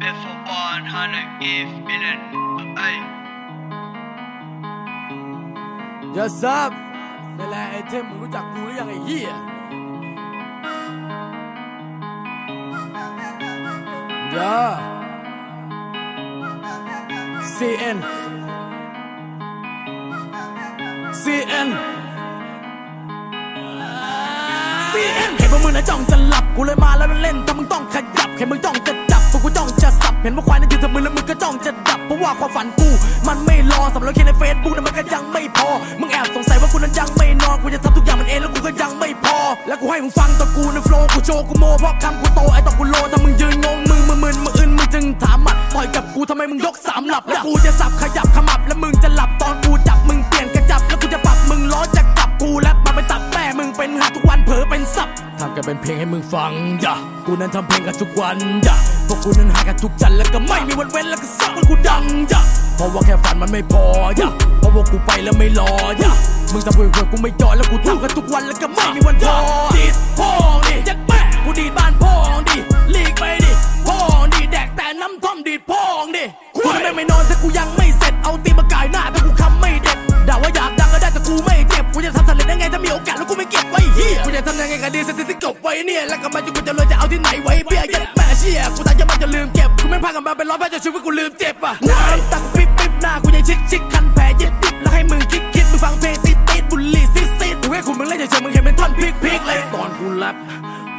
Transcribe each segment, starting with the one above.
Before 100 if million ay อย่าซับนั่นแหละไอเทมมึงรู้จักกูหรือยังไอ้เหี้ยอย่า CN CN CN เห็นว่ามึงนะจ้องจะหลับกูเลยมาแล้วเล่นแต่มึงต้องขยับเห็นมึงจ้องจะจับพวกกูจ้องจะสับเห็นว่าควายนั่นยืนทำมือแล้วมึงก็จ้องจะดับเพราะว่าความฝันกู มันไม่รอสำหรับแค่ในเฟซบุ๊กนั้นมันก็ยังไม่พอมึงแอบสงสัยว่ากูนั้นยังไม่นอนกูจะทำทุกอย่างมันเองแล้วกูก็ยังไม่พอ แล้วกูให้มึงฟังตัวกูในโฟล์กูโชว์กูโมเพราะคำกูโตไอ้ตอกกูโลถ้ามึงยืนงงมึงมึงมึนมึงอึนมึงจึงถามหมัดต่อยกับกูทำไมมึงยกสามหลับแล้วกูจะสับขยับขมับแล้วมึงจะหลับตอน หัดทุกวันเผลอเป็นสับทำกันเป็นเพลงให้มึงฟังอย่ากูนั้นทำเพลงกันทุกวันอย่าพวกกูนั้นหากันทุกจันทร์แล้วก็ไม่มีวันเว้นแล้วก็สักวันกูดังอย่าเพราะว่าแค่ฝันมันไม่พออย่าเพราะว่ากูไปแล้วไม่รออย่ามึงทำเพื่อกูไม่ยอแล้วกูทำกันทุกวันแล้วก็ไม่มีวันพอดีดพ่อ ดีสถิติกบไว้เนี่ยแล้วก็มาจะกูจะเลยจะเอาที่ไหนไว้เบี้ยยัดแม่เชี่ยกูตายจะมันจะลืมเก็บกูไม่พากันมาเป็นร้อยแพ้จะชีวิตกูลืมเจ็บอะน้ำตักปิ๊บปิ๊บหน้ากูยังชิกชิกคันแผลยิบยิบแล้วให้มึงคิดคิดมึงฟังเพลงติดติดบุหรี่ซิซิดกูให้คุณมึงเล่นเฉยๆมึงเห็นเป็นท่อนพลิกพลิกเลยตอนกูแรป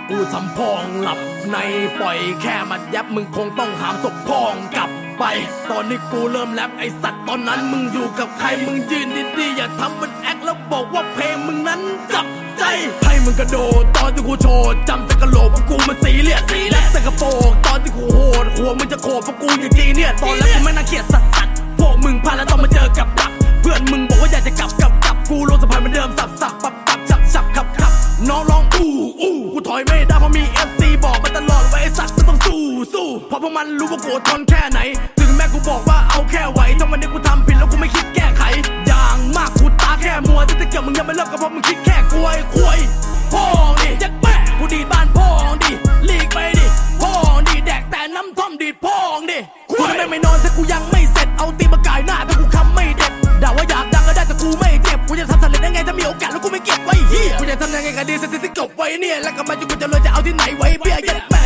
กูทำพองหลับในปล่อยแค่มัดยับมึงคงต้องหามศพพองกลับไป ตอนนี้กูเริ่มแรปไอสัตว์ตอนนั้นมึงอยู่กับใครมึงยืนดีๆอย่าทำมันแอคแล้วบอกว่าเพลงมึงนั้นจับใจให้มึงกระโดดตอนที่กูโชว์จำสกกะโหลกว่ากูมันสีเลียดสีและสกกระโปรงตอนที่กูโหดหัวมึงจะโขดเพราะกูอย่างจีเนี่ยตอนแรกกูไม่น่าเกลียดสัตว์พวกมึงพลาดแล้วต้องมาเจอกับดักเพื่อนมึงบอกว่าอยากจะกลับกลับกลับกูลงสะพานเหมือนเดิมสับสับปับปับฉับฉับขับ อยไม่ได้เพราะมี FC บอกมาตลอดว่าไอ้สัตว์มันต้องสู้สู้เพราะพวกมันรู้ว่ากูอดทนแค่ไหน ถึงแม้กูบอกว่าเอาแค่ไหวถ้าวันนี้กูทำ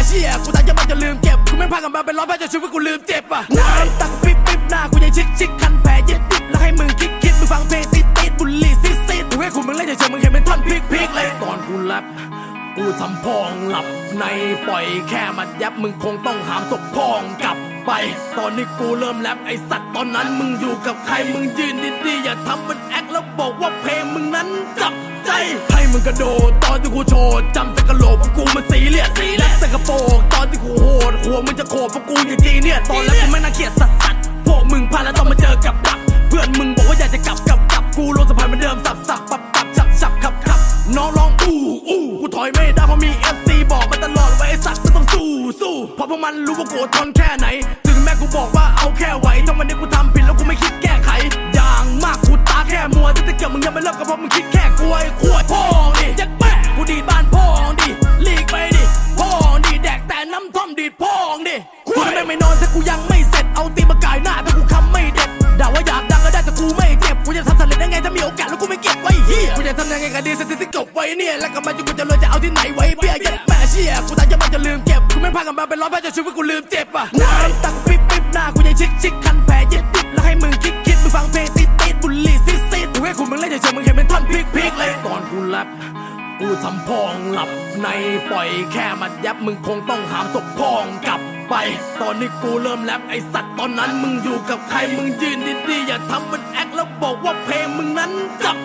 เชี่ยกูตายจะมันจะลืมเก็บกูไม่พากันมาเป็นร้อยแพ้จนชีวิตกูลืมเจ็บอะน้ำตักปิ๊บปิ๊บหน้ากูยังชิกชิกคันแผลยิบยิบแล้วให้มึงคิดคิดมึงฟังเพลงติดติดบุหรี่ซิดซิดกูให้คุณมึงเล่นเฉยๆมึงเห็นเป็นท่อนพลิกพลิกเลยตอนกูแรปกูทำพองหลับในปล่อยแค่มัดยับมึงคงต้องหามศพพองกลับไป ตอนนี้กูเริ่มแรปไอสัตว์ตอนนั้นมึงอยู่กับใครมึงยืนดีๆอย่าทำมันแอคแล้วบอกว่าเพลงมึงนั้น มึงกระโดดตอนที่กูโชว์จำสกกะโหลกกูมันสีเลียดและสกระโปงตอนที่กูโหดหัวมึงจะโขดเพราะกูอย่างจีเนี่ยตอนแรกกูไม่น่าเกลียดสัตว์สัตว์พวกมึงพลาดแล้วต้องมาเจอกับดัก เพื่อนมึงบอกว่าอยากจะกลับกลับกลับกูลงสะพานเหมือนเดิมสับสับปับปับฉับฉับขับขับน้องร้องอู้อู้กูถอยไม่ได้เพราะมี FC บอกมาตลอดว่าไอ้สัตว์มันต้องสู้สู้เพราะพวกมันรู้ว่ากูทนแค่ไหน ถึงแม้กูบอกว่าเอาแค่ไหวทำ จะทำยังไงก็ดีสถิติเก็บไว้เนี่ย แล้วก็มาจะกูจะเลยจะเอาที่ไหนไว้เบี้ยยัดแม่เชี่ยกูตายจะมันจะลืมเก็บ กูไม่พากันมาเป็นร้อยแพ้จนชีวิตกูลืมเจ็บอะน้ำตากูปิ๊บปิ๊บหน้ากูยังชิกชิกคันแผลยิบยิบแล้วให้มึงคิดคิดมึงฟังเพลงติดติดบุหรี่ซิดซิดกูให้คุณมึงเล่นเฉยๆมึงเห็นเป็นท่อนพลิกพลิกเลยตอนกูแรปกูทำพองหลับในปล่อยแค่มัดยับมึงคงต้องหามศพพองกลับไป ตอนนี้กูเริ่มแรปไอสัตว์ตอนนั้นมึงอยู่กับใครมึงยืนดีๆอย่าทำมันแอคแล้วบอกว่าเพลงมึงนั้นจับ